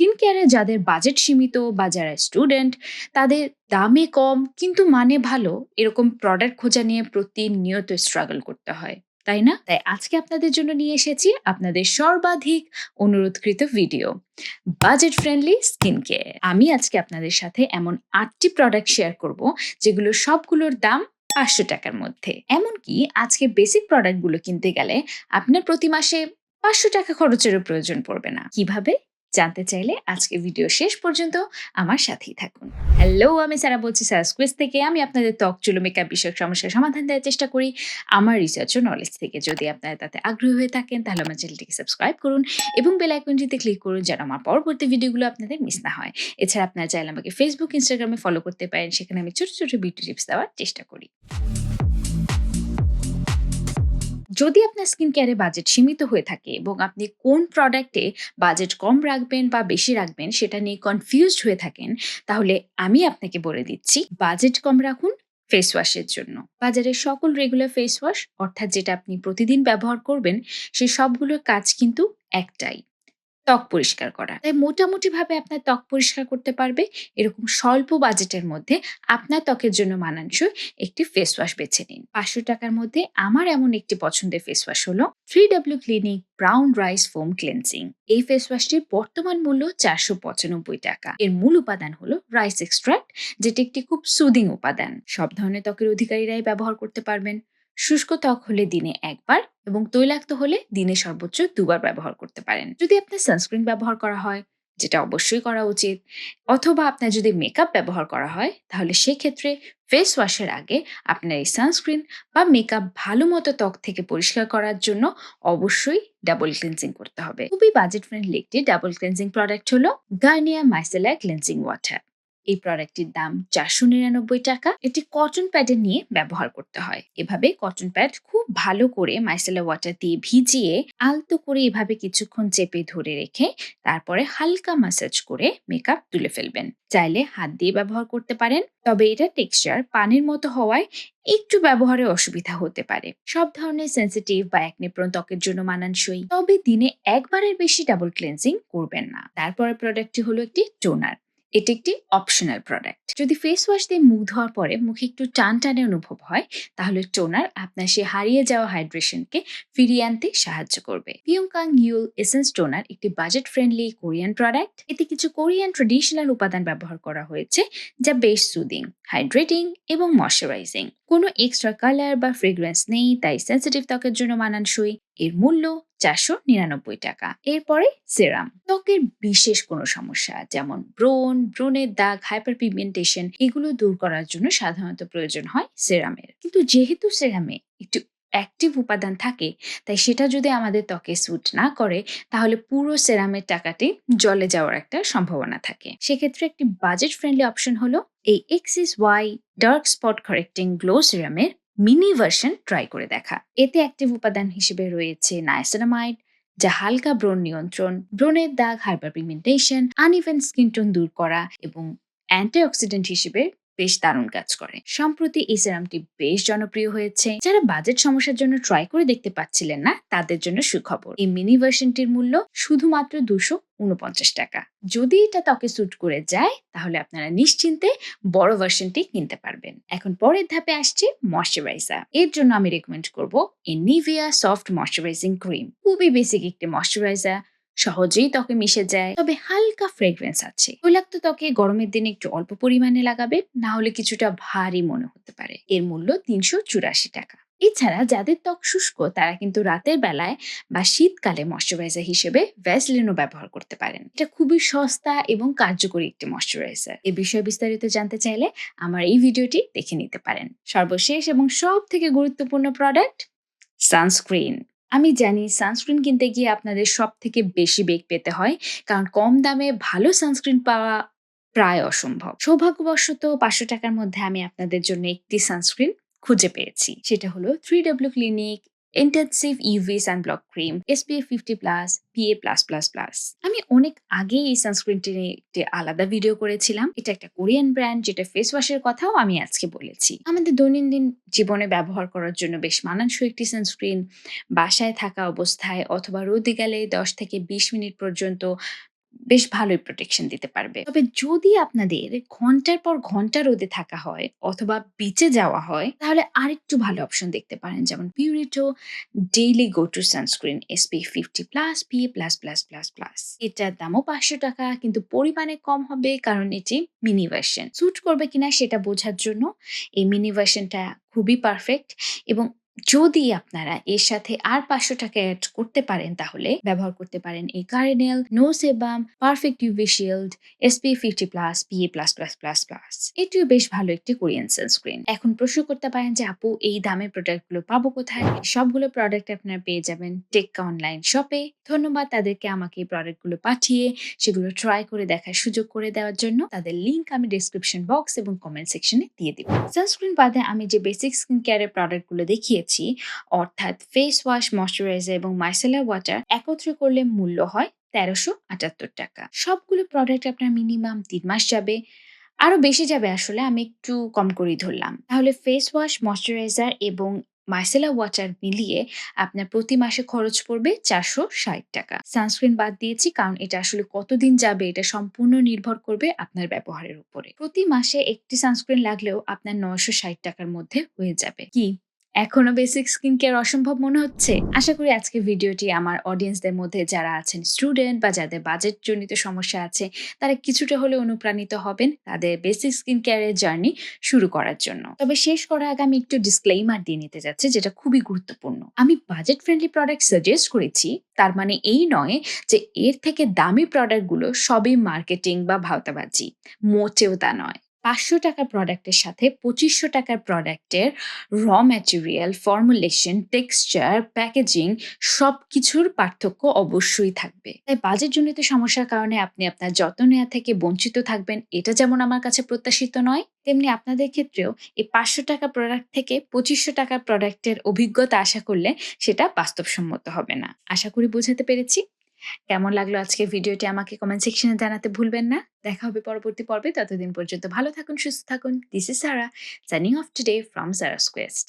Skin কেয়ারে যাদের budget সীমিত বা যারা স্টুডেন্ট, তাদের দামে কম কিন্তু মানে ভালো এরকম প্রোডাক্ট খোঁজা নিয়ে প্রতিনিয়ত স্ট্রাগল করতে হয়, তাই না? তাই আজকে আপনাদের জন্য নিয়ে এসেছি আপনাদের সর্বাধিক অনুরোধকৃত video budget friendly skin care আমি আজকে আপনাদের সাথে এমন আটটি প্রোডাক্ট শেয়ার করব যেগুলো সবগুলোর দাম পাঁচশো টাকার মধ্যে। এমনকি আজকে বেসিক প্রোডাক্টগুলো কিনতে গেলে আপনার প্রতি মাসে পাঁচশো টাকা খরচেরও প্রয়োজন পড়বে না। কীভাবে? জানতে চাইলে আজকে ভিডিও শেষ পর্যন্ত আমার সাথেই থাকুন। হ্যালো আমি সারা বলছি সারা স্কুইজ থেকে। আমি আপনাদের ত্বক চুলো মেকআপ বিষয়ক সমস্যার সমাধান দেওয়ার চেষ্টা করি। আমার রিসার্চ ও নলেজ থেকে যদি আপনারা তাতে আগ্রহী হয়ে থাকেন, তাহলে আমার চ্যানেলটিকে সাবস্ক্রাইব করুন এবং বেল আইকনটিতে ক্লিক করুন যেন আমার পরবর্তী ভিডিওগুলো আপনাদের মিস না হয়। এছাড়া আপনারা চাইলে আমাকে ফেসবুক ইনস্টাগ্রামে ফলো করতে পারেন। সেখানে আমি ছোট ছোট বিউটি টিপস দেওয়ার চেষ্টা করি। যদি আপনার স্কিন কেয়ারে বাজেট সীমিত হয়ে থাকে এবং আপনি কোন প্রোডাক্টে বাজেট কম রাখবেন বা বেশি রাখবেন সেটা নিয়ে কনফিউজড হয়ে থাকেন, তাহলে আমি আপনাকে বলে দিচ্ছি বাজেট কম রাখুন ফেস ওয়াশের জন্য। বাজারের সকল রেগুলার ফেস ওয়াশ অর্থাৎ যেটা আপনি প্রতিদিন ব্যবহার করবেন সেই সবগুলোর কাজ কিন্তু একটাই। ত্বক পরিষ্কার করা তাই মোটামুটিভাবে আপনার ত্বক পরিষ্কার করতে পারবে। এরকম স্বল্প বাজেটের মধ্যে আপনার ত্বকের জন্য মানানসই একটি ফেস ওয়াশ বেছে নিন। পাঁচশো টাকার মধ্যে আমার এমন একটি পছন্দের ফেস ওয়াশ হলো three W clinic brown rice foam cleansing এই ফেস ওয়াশটির বর্তমান মূল্য চারশো পঁচানব্বই টাকা। এর মূল উপাদান হলো রাইস এক্সট্রাক্ট যেটি একটি খুব সুদিং উপাদান। সব ধরনের ত্বকের অধিকারীরাই ব্যবহার করতে পারবেন। শুষ্ক ত্বক হলে দিনে একবার এবং তৈলাক্ত হলে দিনে সর্বোচ্চ দুবার ব্যবহার করতে পারেন। যদি আপনার সানস্ক্রিন ব্যবহার করা হয়, যেটা অবশ্যই করা উচিত, অথবা আপনার যদি মেকআপ ব্যবহার করা হয়, তাহলে সেক্ষেত্রে ফেস ওয়াশের আগে আপনার এই সানস্ক্রিন বা মেকআপ ভালো মতো ত্বক থেকে পরিষ্কার করার জন্য অবশ্যই ডাবল ক্লিনজিং করতে হবে। খুবই বাজেট ফ্রেন্ডলি একটি ডাবল ক্লিনজিং প্রোডাক্ট হলো গার্নিয়া মাইসেলা ক্লিনজিং ওয়াটার এই প্রোডাক্টটির দাম চারশো নিরানব্বই টাকা। এটি কটন প্যাডে নিয়ে ব্যবহার করতে হয়। এভাবে কটন প্যাড খুব ভালো করে মাইসেলা ওয়াটার দিয়ে ভিজিয়ে আলতো করে এভাবে কিছুক্ষণ চেপে ধরে রেখে তারপরে হালকা ম্যাসাজ করে মেকআপ তুলে ফেলবেন। চাইলে হাত দিয়ে ব্যবহার করতে পারেন। তবে এটা টেক্সচার পানির মতো হওয়ায় একটু ব্যবহারে অসুবিধা হতে পারে। সব ধরনের সেন্সিটিভ বা একনিপ্রণ ত্বকের জন্য মানানসই। তবে দিনে একবারের বেশি ডাবল ক্লেন্সিং করবেন না। তারপরে প্রোডাক্টটি হলো একটি টোনার এটি একটি অপশনাল প্রোডাক্ট যদি ফেস ওয়াশ দিয়ে মুখ ধোয়ার পরে মুখে একটু টান টানে অনুভব হয়, তাহলে টোনার আপনার সে হারিয়ে যাওয়া হাইড্রেশনকে ফিরিয়ে আনতে সাহায্য করবে। পিয়ংকাং ইউল এসেন্স টোনার একটি বাজেট ফ্রেন্ডলি কোরিয়ান প্রোডাক্ট এতে কিছু কোরিয়ান ট্রেডিশনাল উপাদান ব্যবহার করা হয়েছে, যা বেশ সুদিং হাইড্রেটিং এবং ময়শ্চারাইজিং কোনো এক্সট্রা কালার বা ফ্রেগ্রেন্স নেই, তাই সেন্সিটিভ ত্বকের জন্য মানানসই। এর মূল্য চারশো নিরানব্বই টাকা। এরপরে সেরাম। ত্বকের বিশেষ কোনো সমস্যা, যেমন ব্রণ, ব্রণের দাগ হাইপার পিগমেন্টেশন এগুলো দূর করার জন্য সাধারণত প্রয়োজন হয় সেরামের। কিন্তু যেহেতু সেরামে একটু অ্যাক্টিভ উপাদান থাকে, তাই সেটা যদি আমাদের ত্বকে স্যুট না করে, তাহলে পুরো সেরামের টাকাটি জলে যাওয়ার একটা সম্ভাবনা থাকে। সেক্ষেত্রে একটি বাজেট ফ্রেন্ডলি অপশন হলো এই Axis Y dark spot correcting glow সিরামের mini version try করে দেখা। এতে অ্যাক্টিভ উপাদান হিসেবে রয়েছে নাইসেনামাইড যা হালকা ব্রণ নিয়ন্ত্রণ, ব্রণের দাগ hyper pigmentation uneven skin tone দূর করা এবং অ্যান্টিঅক্সিডেন্ট হিসেবে বেশ দারুণ কাজ করে। সম্প্রতি এই সেরামটি বেশ জনপ্রিয় হয়েছে। যারা বাজেট সমস্যার জন্য ট্রাই করে দেখতে পাচ্ছিলেন না, তাদের জন্য সুখবর। এই মিনি ভার্সনটির মূল্য শুধুমাত্র দুশো উনপঞ্চাশ টাকা। যদি এটা ত্বকে স্যুট করে যায়, তাহলে আপনারা নিশ্চিন্তে বড় ভার্সনটি কিনতে পারবেন। এখন পরের ধাপে আসছে ময়শ্চারাইজার এর জন্য আমি রেকমেন্ড করব a Nivea soft moisturising cream খুবই বেসিক একটি ময়শ্চারাইজার সহজেই ত্বকে মিশে যায়। তবে হালকা ফ্রেগ্রেন্স আছে। তৈলাক্ত ত্বকে গরমের দিনে একটু অল্প পরিমাণে লাগাবে না হলে কিছুটা ভারী মনে হতে পারে। এর মূল্য তিনশো চুরাশি টাকা। এছাড়া যাদের ত্বক শুষ্ক, তারা কিন্তু রাতের বেলায় বা শীতকালে ময়শ্চারাইজার হিসেবে ভ্যাসলিনও ব্যবহার করতে পারেন। এটা খুবই সস্তা এবং কার্যকরী একটি ময়শ্চারাইজার এ বিষয়ে বিস্তারিত জানতে চাইলে আমার এই ভিডিওটি দেখে নিতে পারেন। সর্বশেষ এবং সব থেকে গুরুত্বপূর্ণ প্রোডাক্ট সানস্ক্রিন আমি জানি সানস্ক্রিন কিনতে গিয়ে আপনাদের সব থেকে বেশি বেগ পেতে হয়, কারণ কম দামে ভালো সানস্ক্রিন পাওয়া প্রায় অসম্ভব। সৌভাগ্যবশত পাঁচশো টাকার মধ্যে আমি আপনাদের জন্য একটি সানস্ক্রিন খুঁজে পেয়েছি। সেটা হলো three W clinic intensive UV sunblock cream SPF fifty plus PA plus plus plus আমি অনেক আগে এই সানস্ক্রিনটি নিয়ে একটি আলাদা ভিডিও করেছিলাম। এটা একটা কোরিয়ান ব্র্যান্ড যেটা ফেস ওয়াশের কথাও আমি আজকে বলেছি। আমাদের দৈনন্দিন জীবনে ব্যবহার করার জন্য বেশ মানানসই একটি সানস্ক্রিন বাসায় থাকা অবস্থায় অথবা রোদে গেলে দশ থেকে বিশ মিনিট পর্যন্ত বেশ ভালোই প্রোটেকশন দিতে পারবে। তবে যদি আপনাদের ঘণ্টার পর ঘণ্টা রোদে থাকা হয় অথবা বিচে যাওয়া হয়, তাহলে আরেকটু ভালো অপশন দেখতে পারেন। যেমন Purito daily go to sunscreen SPF fifty plus P plus plus plus plus এটার দামও ৳৫০০ কিন্তু পরিমাণে কম হবে কারণ এটি মিনি ভার্সন। স্যুট করবে কিনা সেটা বোঝার জন্য এই মিনি ভার্সনটা খুবই পারফেক্ট এবং যদি আপনারা এর সাথে আর পাঁচশো টাকা অ্যাড করতে পারেন তাহলে ব্যবহার করতে পারেন এই Garinel no sebum perfect UV shield SPF 50+ PA++++। এটিও বেশ ভালো একটি কোরিয়ান সানস্ক্রিন। এখন প্রশ্ন করতে পারেন যে, আপু, এই দামের প্রোডাক্টগুলো পাবো কোথায়? সবগুলো প্রোডাক্ট আপনারা পেয়ে যাবেন টেক্কা অনলাইন শপে। ধন্যবাদ তাদেরকে আমাকে এই প্রোডাক্টগুলো পাঠিয়ে, সেগুলো ট্রাই করে দেখার সুযোগ করে দেওয়ার জন্য। তাদের লিঙ্ক আমি ডেসক্রিপশন বক্স এবং কমেন্ট সেকশনে দিয়ে দিব। সানস্ক্রিন বাদে আমি যে বেসিক স্কিন কেয়ারের প্রোডাক্টগুলো দেখিয়েছি অর্থাৎ ফেস ওয়াশ, ময়েশ্চারাইজার এবং মাইসেলার ওয়াটার একত্রে করলে মূল্য হয় ৳১৩৭৮ সবগুলো প্রোডাক্ট আপনার মিনিমাম তিন মাস যাবে। আরও বেশি যাবে আসলে আমি একটু কম করেই ধরলাম। তাহলে ফেস ওয়াশ, ময়েশ্চারাইজার এবং মাইসেলার ওয়াটার মিলিয়ে আপনার প্রতি মাসে খরচ পড়বে ৳৪৬০ সানস্ক্রিন বাদ দিয়েছি কারণ এটা আসলে কতদিন যাবে এটা সম্পূর্ণ নির্ভর করবে আপনার ব্যবহারের উপরে। প্রতি মাসে একটি সানস্ক্রিন লাগলেও আপনার ৳৯৬০ টাকার মধ্যে হয়ে যাবে। কি এখনও বেসিক স্কিন কেয়ার অসম্ভব মনে হচ্ছে? আশা করি আজকের ভিডিওটি আমার অডিয়েন্সদের মধ্যে যারা আছেন স্টুডেন্ট বা যাদের বাজেট জনিত সমস্যা আছে, তারা কিছুটা হলেও অনুপ্রাণিত হবেন তাদের বেসিক স্কিন কেয়ারের জার্নি শুরু করার জন্য। তবে শেষ করার আগে আমি একটু ডিসক্লেইমার দিয়ে নিতে যাচ্ছি, যেটা খুবই গুরুত্বপূর্ণ। আমি বাজেট ফ্রেন্ডলি প্রোডাক্ট সাজেস্ট করেছি, তার মানে এই নয় যে এর থেকে দামি প্রোডাক্টগুলো সবই মার্কেটিং বা ভাওতাবাজি। মোটেও তা নয়। ৳৫০০ প্রোডাক্টের সাথে ৳২৫০০ প্রোডাক্টের র ম্যাটেরিয়াল, ফর্মুলেশন, টেক্সচার, প্যাকেজিং সব কিছুর পার্থক্য অবশ্যই থাকবে। তাই বাজেট বাজেটজনিত সমস্যার কারণে আপনি আপনার যত্ন নেওয়া থেকে বঞ্চিত থাকবেন এটা যেমন আমার কাছে প্রত্যাশিত নয়, তেমনি আপনাদের ক্ষেত্রেও এই ৳৫০০ প্রোডাক্ট থেকে ৳২৫০০ প্রোডাক্টের অভিজ্ঞতা আশা করলে সেটা বাস্তবসম্মত হবে না। আশা করি বোঝাতে পেরেছি। কেমন লাগল আজকে ভিডিওটি আমাকে কমেন্ট সেকশনে জানাতে ভুলবেন না। দেখা হবে পরবর্তী পর্বে। ততদিন পর্যন্ত ভালো থাকুন, সুস্থ থাকুন। This is Sara signing off today from Sara's quest.